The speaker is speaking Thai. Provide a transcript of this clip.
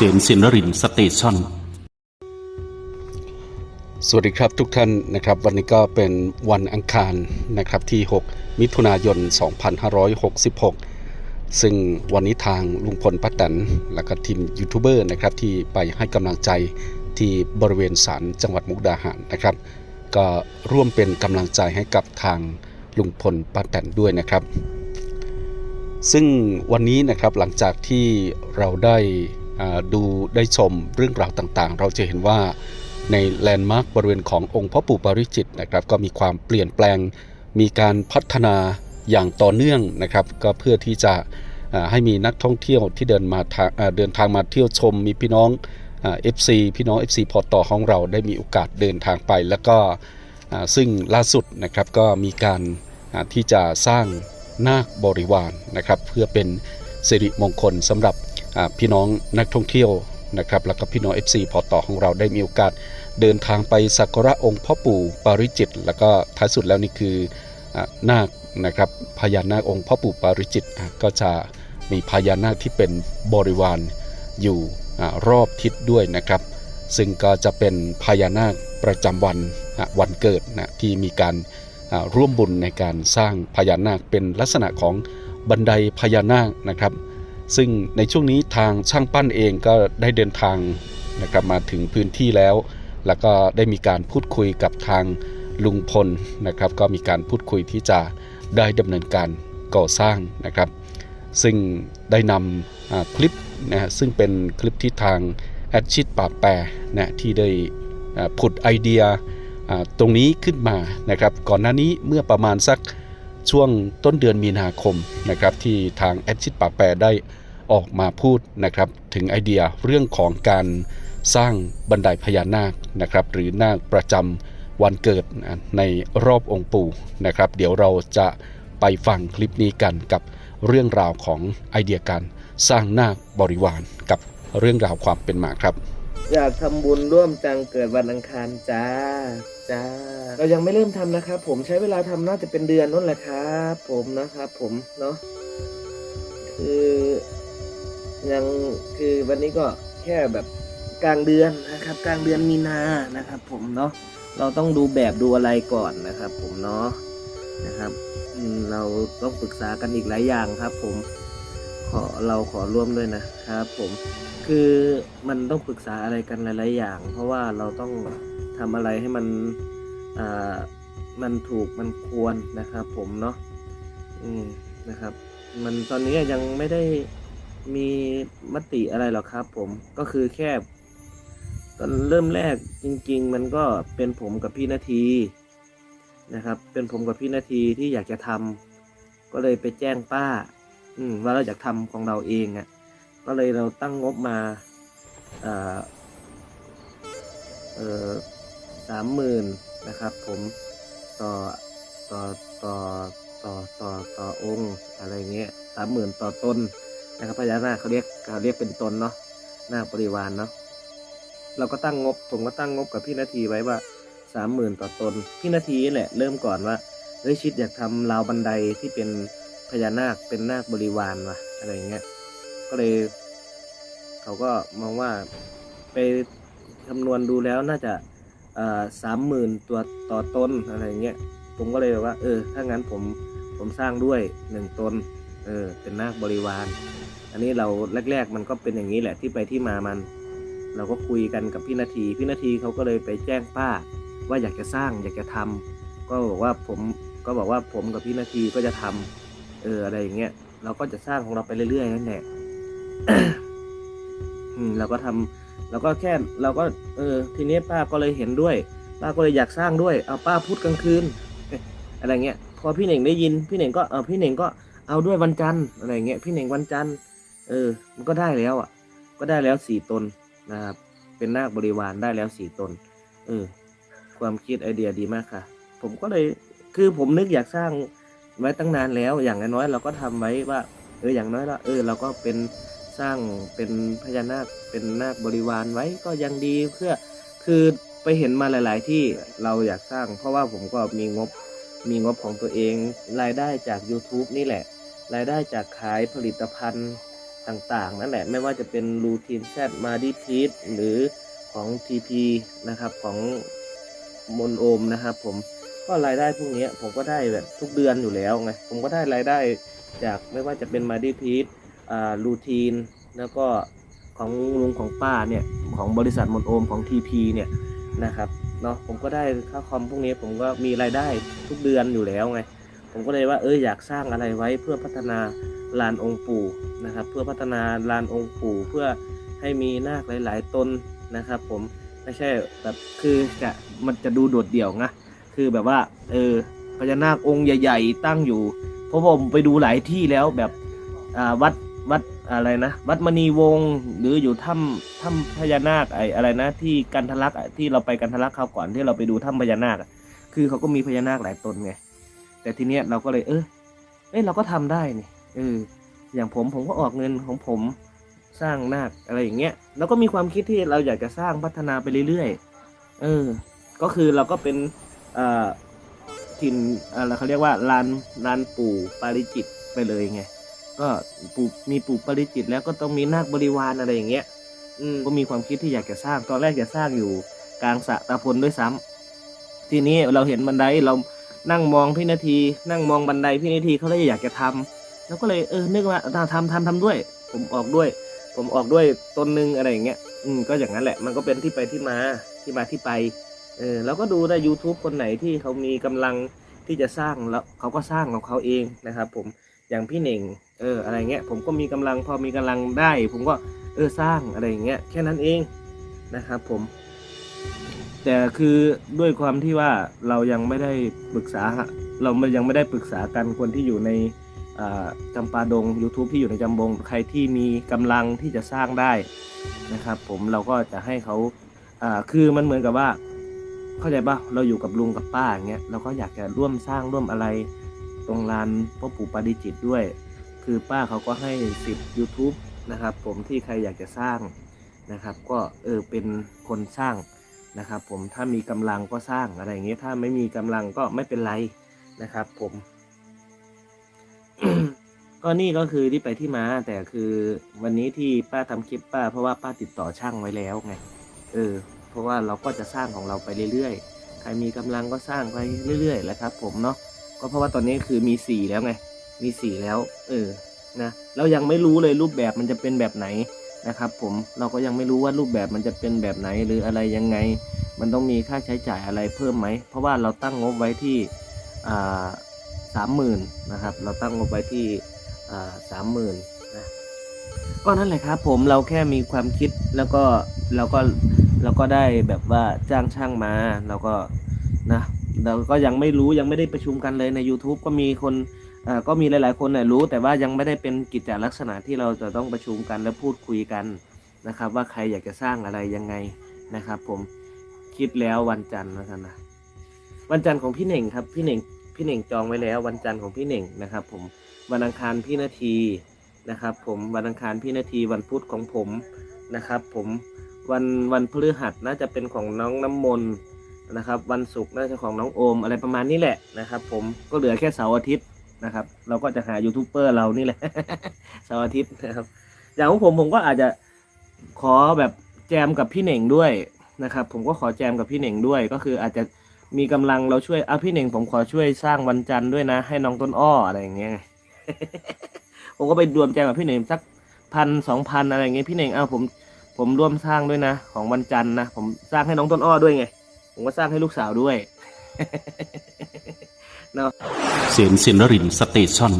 ษมสินรินสเตชันสวัสดีครับทุกท่านนะครับ วันนี้ก็เป็นวันอังคารนะครับที่ 6 มิถุนายน 2566 ซึ่งวันนี้ทางลุงพลป้าแตนและก็ทีมยูทูบเบอร์นะครับที่ไปให้กำลังใจที่บริเวณศาลจังหวัดมุกดาหารนะครับ ก็ร่วมเป็นกำลังใจให้กับทางลุงพลป้าแตนด้วยนะครับ ซึ่งวันนี้นะครับหลังจากที่เราได้ ดูได้ชมเรื่องราวต่างๆ เราจะเห็นว่าในแลนด์มาร์คบริเวณขององค์พ่อปู่ปาริจิตนะครับก็มีความเปลี่ยนแปลง มีการพัฒนาอย่างต่อเนื่องนะครับ ก็เพื่อที่จะให้มีนักท่องเที่ยวที่เดินมาาเดินทางมาเที่ยวชม มีพี่น้องเอฟซีพี่น้อง FC พอต่อของเราได้มีโอกาสเดินทางไป แล้วก็ซึ่งล่าสุดนะครับก็มีการที่จะสร้างนาคบริวารนะครับ เพื่อเป็นสิริมงคลสำหรับ พี่น้องนักท่องเที่ยวนะครับแล้วก็พี่น้อง FC พอต่อของเราได้มีโอกาสเดินทางไปสักการะองค์พ่อปู่ปาริจิต แล้วก็ท้ายสุดแล้วนี่คือนาคนะครับพญานาคองค์พ่อปู่ปาริจิตก็จะมีพญานาคที่เป็นบริวารอยู่อรอบทิศด้วยนะครับ ซึ่งก็จะเป็นพญานาคประจำวันวันเกิดนะที่มีการร่วมบุญในการสร้างพญานาคเป็นลักษณะของบันไดพญานาคนะครับ ซึ่งในช่วงนี้ทางช่างปั้นเองก็ได้เดินทางนะครับมาถึงพื้นที่แล้ว แล้วก็ได้มีการพูดคุยกับทางลุงพลนะครับ ก็มีการพูดคุยที่จะได้ดำเนินการก่อสร้างนะครับ ซึ่งได้นำอ่าคลิปนะซึ่งเป็นคลิปที่ทางแอดชิดป่าแปรนะที่ได้ผุดไอเดียตรงนี้ขึ้นมานะครับก่อนหน้านี้เมื่อประมาณสักช่วงต้นเดือนมีนาคมนะครับที่ทางแอดชิดป่าแปรได้ ออกมาพูดนะครับ ถึงไอเดียเรื่องของการสร้างบันไดพญานาคนะครับ หรือนาคประจำวันเกิดในรอบองค์ปู่นะครับ เดี๋ยวเราจะไปฟังคลิปนี้กันกับเรื่องราวของไอเดียการสร้างนาคบริวารกับเรื่องราวความเป็นมาครับ อยากทำบุญร่วมจังเกิดวันอังคารจ้าจ้า เรายังไม่เริ่มทำนะครับ ผมใช้เวลาทำน่าจะเป็นเดือนนั่นแหละครับ ผมนะครับ ผมเนาะคือ ยังคือวันนี้ก็แค่แบบกลางเดือนนะครับ กลางเดือนมีนานะครับ ผมเนาะเราต้องดูแบบดูอะไรก่อนนะครับ ผมเนาะนะครับเราต้องปรึกษากันอีกหลายอย่างครับ ผมขอเราขอร่วมด้วยนะครับ ผมคือมันต้องปรึกษาอะไรกันหลาย ๆ อย่าง เพราะว่าเราต้องทำอะไรให้มันอ่ามันถูกมันควรนะครับ ผมเนาะอืมนะครับ มันตอนนี้ยังไม่ได้ มีมติอะไรหรอกครับ ผมก็คือแค่ตอนเริ่มแรกจริง ๆ มันก็เป็นผมกับพี่นาทีนะครับ เป็นผมกับพี่นาทีที่อยากจะทำก็เลยไปแจ้งป้า อืมว่าเราอยากทำของเราเองอะ่ะ ก็เลยเราตั้งงบมาอ่าเออสามหมื่นนะครับผมต่อต่อต่อต่อต่อต่อองค์อะไรเงี้ยสามหมื่นต่อต้น นะครับพญานาคเขาเรียกเขาเรียกเป็นตนเนาะนาคบริวารเนาะเราก็ตั้งงบผมก็ตั้งงบกับพี่นาทีไว้ว่าสามหมื่นต่อตนพี่นาทีแหละเริ่มก่อนว่าเฮ้ยชิดอยากทำราวบันไดที่เป็นพญานาคเป็นนาคบริวารว่ะอะไรเงี้ยก็เลย เขาก็มองว่าไปคำนวณดูแล้วน่าจะสามหมื่นตัวต่อตนอะไรเงี้ยผมก็เลยแบบว่า เออ ถ้างั้นผมผมสร้างด้วยหนึ่งตน เออ เป็นนาคบริวาร อันนี้เราแรก ๆ มันก็เป็นอย่างนี้แหละที่ไปที่มามัน เราก็คุยกันกับพี่นาที พี่นาทีเขาก็เลยไปแจ้งป้า ว่าอยากจะสร้างอยากจะทำก็บอกว่าผมก็บอกว่าผมกับพี่นาทีก็จะทำเอออะไรอย่างเงี้ยเราก็จะสร้างของเราไปเรื่อยๆนั่นแหละอืมเราก็ทำเราก็แค่เราก็ เออ ทีนี้ป้าก็เลยเห็นด้วย ป้าก็เลยอยากสร้างด้วย เอาป้าพูดกลางคืนอะอะไรเงี้ย พอพี่เหน่งได้ยิน พี่เหน่งก็เออพี่เหน่งก็ เอาด้วยวันจันทร์อะไรเงี้ยพี่เหน่งวันจันทร์เออ มันก็ได้แล้วอะ ก็ได้แล้วสี่ตนนะครับเป็นนาคบริวารได้แล้วสี่ตน เออ ความคิดไอเดียดีมากค่ะ ผมก็เลยคือผมนึกอยากสร้างไว้ตั้งนานแล้วอย่างน้อยเราก็ทำไว้ว่า เอออย่างน้อยละเออ เราก็เป็นสร้างเป็นพญานาคเป็นนาคบริวารไว้ก็ยังดีเพื่อคือไปเห็นมาหลาย ๆ ที่เราอยากสร้าง เพราะว่าผมก็มีงบมีงบของตัวเองรายได้จาก YouTube นี่แหละ รายได้จากขายผลิตภัณฑ์ต่างๆ นั่นแหละไม่ว่าจะเป็นรูทีนแซดมาดิพีทหรือของ TP นะครับของมนโอมนะครับผมก็รายได้พวกนี้ผมก็ได้แบบทุกเดือนอยู่แล้วไงผมก็ได้รายได้จากไม่ว่าจะเป็นมาดิพีทอ่ารูทีนแล้วก็ของลุงของป้าเนี่ยของบริษัทมนโอมของ TP เนี่ยนะครับเนาะผมก็ได้ค่าคอมพวกนี้ผมก็มีรายได้ทุกเดือนอยู่แล้วไง ผมก็เลยว่าเอออยากสร้างอะไรไว้เพื่อพัฒนาลานองค์ปู่นะครับ เพื่อพัฒนาลานองค์ปู่เพื่อให้มีนาคหลาย ๆตนนะครับ ผมไม่ใช่แบบคือจะมันจะดูโดดเดี่ยวนะคือแบบว่าเออพญานาคองค์ใหญ่ ๆ ตั้งอยู่เพราะผมไปดูหลายที่แล้วแบบวัดวัดอะไรนะ วัดมณีวงศ์หรืออยู่ถ้ำถ้ำพญานาคไออะไรนะ ที่กันทะลักที่เราไปกันทะลักคราวก่อนที่เราไปดูถ้ำพญานาคคือเขาก็มีพญานาคหลายตนไง แต่ทีเนี้ยเราก็เลยเออเอ้ยเราก็ทำได้นี่เอออย่างผมผมก็ออกเงินของผมสร้างนาคอะไรอย่างเงี้ยแล้วก็มีความคิดที่เราอยากจะสร้างพัฒนาไปเรื่อยๆเออ ก็คือเราก็เป็นเอ่อถิ่นอะไรเขาเรียกว่าลานลานปู่ปาริจิตไปเลยไงก็ปู่มีปู่ปาริจิตแล้วก็ต้องมีนาคบริวารอะไรอย่างเงี้ยอืมก็มีความคิดที่อยากจะสร้างตอนแรกจะสร้างอยู่กลางสะตาพลด้วยซ้ำทีนี้เราเห็นบันไดเรา นั่งมองพี่นาที นั่งมองบันไดพี่นาทีเขาเลยอยากจะทำแล้วก็เลยเออนึกว่าทำทำทำด้วย ผมออกด้วย ผมออกด้วยตนนึงอะไรอย่างเงี้ยอืมก็อย่างนั้นแหละ มันก็เป็นที่ไปที่มาที่มาที่ไปเออแล้วก็ดูได้ YouTube คนไหนที่เขามีกำลังที่จะสร้างแล้วเขาก็สร้างของเขาเองนะครับ ผมอย่างพี่เหน่งเอออะไรเงี้ยผมก็มีกำลังพอมีกำลังได้ ผมก็เออสร้างอะไรอย่างเงี้ยแค่นั้นเองนะครับผม แต่คือด้วยความที่ว่าเรายังไม่ได้ปรึกษา เราไม่ยังไม่ได้ปรึกษากันคนที่อยู่ในจำปาดง YouTube ที่อยู่ในจำบง ใครที่มีกำลังที่จะสร้างได้นะครับ ผมเราก็จะให้เขาคือมันเหมือนกับว่า เข้าใจปะเราอยู่กับลุงกับป้าอย่างเงี้ยเราก็อยากจะร่วมสร้างร่วมอะไรตรงลานพ่อปู่ปาริจิตด้วย คือป้าเขาก็ให้สิทธิ์ YouTube นะครับ ผมที่ใครอยากจะสร้างนะครับ ก็เออเป็นคนสร้าง นะครับผมถ้ามีกำลังก็สร้างอะไรอย่างเงี้ยถ้าไม่มีกำลังก็ไม่เป็นไรนะครับ ผมก็นี่ก็คือที่ไปที่มาแต่คือวันนี้ที่ป้าทำคลิปป้า เพราะว่าป้าติดต่อช่างไว้แล้วไงเออ เพราะว่าเราก็จะสร้างของเราไปเรื่อยๆ ใครมีกำลังก็สร้างไปเรื่อยๆแหละครับ ผมเนาะก็เพราะว่าตอนนี้คือมีสี่แล้วไง มีสี่แล้ว เออนะเรายังไม่รู้เลยรูปแบบมันจะเป็นแบบไหน นะครับผมเราก็ยังไม่รู้ว่ารูปแบบมันจะเป็นแบบไหนหรืออะไรยังไง มันต้องมีค่าใช้จ่ายอะไรเพิ่มไหม เพราะว่าเราตั้งงบไว้ที่สามหมื่นนะครับ เราตั้งงบไว้ที่สามหมื่นนะก็นั่นแหละครับผมเราแค่มีความคิดแล้วก็เราก็เราก็ได้แบบว่าจ้างช่างมาเราก็นะเราก็ยังไม่รู้ยังไม่ได้ประชุมกันเลยใน YouTube ก็มีคน อ่าก็มีหลาย ๆ คนเนี่ยรู้แต่ว่ายังไม่ได้เป็นกิจลักษณะที่เราจะต้องประชุมกันและพูดคุยกันนะครับ ว่าใครอยากจะสร้างอะไรยังไงนะครับ ผมคิดแล้ววันจันทร์นะครับนะวันจันทร์ของพี่เหน่งครับพี่เหน่งพี่เหน่งจองไว้แล้ว วันจันทร์ของพี่เหน่งนะครับ ผมวันอังคารพี่นาทีนะครับ ผมวันอังคารพี่นาทีวันพุธของผมนะครับ ผมวันวันพฤหัสน่าจะเป็นของน้องน้ำมนต์นะครับ วันศุกร์น่าจะของน้องโอมอะไรประมาณนี้แหละนะครับ ผมก็เหลือแค่เสาร์อาทิตย์ นะครับ เราก็จะหายูทูบเบอร์เรานี่แหละเสาร์อาทิตย์นะครับ อย่างของผมผมก็อาจจะขอแบบแจมกับพี่เหน่งด้วยนะครับ ผมก็ขอแจมกับพี่เหน่งด้วย ก็คืออาจจะมีกำลังเราช่วยอะพี่เหน่งผมขอช่วยสร้างวันจันทร์ด้วยนะ ให้น้องต้นอ้ออะไรอย่างเงี้ยผมก็ไปรวมแจมกับพี่เหน่งสักพันสองพันอะไรอย่างเงี้ยพี่เหน่งเอาผมผมร่วมสร้างด้วยนะ ของวันจันทร์นะผมสร้างให้น้องต้นอ้อด้วยไง ผมก็สร้างให้ลูกสาวด้วย เนาะเสียนสินรินสเตชัน